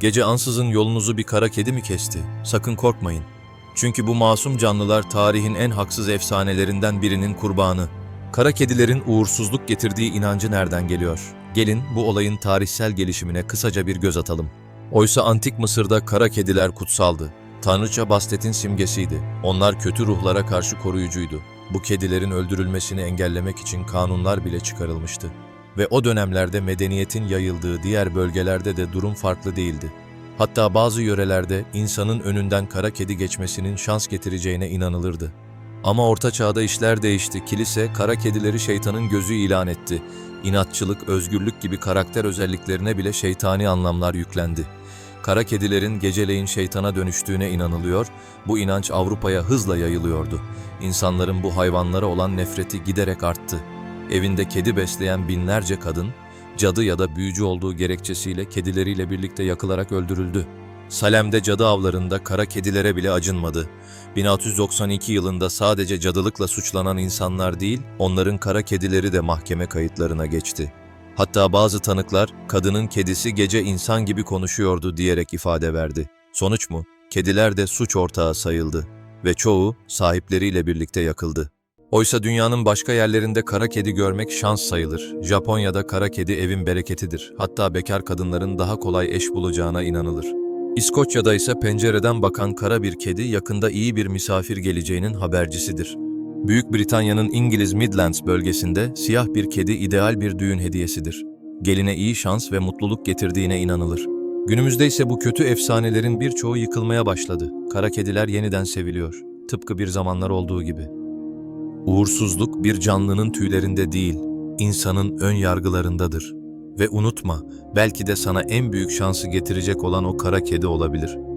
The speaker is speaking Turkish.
Gece ansızın yolunuzu bir kara kedi mi kesti? Sakın korkmayın. Çünkü bu masum canlılar tarihin en haksız efsanelerinden birinin kurbanı. Kara kedilerin uğursuzluk getirdiği inancı nereden geliyor? Gelin bu olayın tarihsel gelişimine kısaca bir göz atalım. Oysa antik Mısır'da kara kediler kutsaldı. Tanrıça Bastet'in simgesiydi. Onlar kötü ruhlara karşı koruyucuydu. Bu kedilerin öldürülmesini engellemek için kanunlar bile çıkarılmıştı. Ve o dönemlerde medeniyetin yayıldığı diğer bölgelerde de durum farklı değildi. Hatta bazı yörelerde insanın önünden kara kedi geçmesinin şans getireceğine inanılırdı. Ama orta çağda işler değişti. Kilise kara kedileri şeytanın gözü ilan etti. İnatçılık, özgürlük gibi karakter özelliklerine bile şeytani anlamlar yüklendi. Kara kedilerin geceleyin şeytana dönüştüğüne inanılıyor, bu inanç Avrupa'ya hızla yayılıyordu. İnsanların bu hayvanlara olan nefreti giderek arttı. Evinde kedi besleyen binlerce kadın, cadı ya da büyücü olduğu gerekçesiyle kedileriyle birlikte yakılarak öldürüldü. Salem'de cadı avlarında kara kedilere bile acınmadı. 1692 yılında sadece cadılıkla suçlanan insanlar değil, onların kara kedileri de mahkeme kayıtlarına geçti. Hatta bazı tanıklar, kadının kedisi gece insan gibi konuşuyordu diyerek ifade verdi. Sonuç mu? Kediler de suç ortağı sayıldı ve çoğu sahipleriyle birlikte yakıldı. Oysa dünyanın başka yerlerinde kara kedi görmek şans sayılır. Japonya'da kara kedi evin bereketidir. Hatta bekar kadınların daha kolay eş bulacağına inanılır. İskoçya'da ise pencereden bakan kara bir kedi yakında iyi bir misafir geleceğinin habercisidir. Büyük Britanya'nın İngiliz Midlands bölgesinde siyah bir kedi ideal bir düğün hediyesidir. Geline iyi şans ve mutluluk getirdiğine inanılır. Günümüzde ise bu kötü efsanelerin birçoğu yıkılmaya başladı. Kara kediler yeniden seviliyor. Tıpkı bir zamanlar olduğu gibi. Uğursuzluk bir canlının tüylerinde değil, insanın ön yargılarındadır. Ve unutma, belki de sana en büyük şansı getirecek olan o kara kedi olabilir.''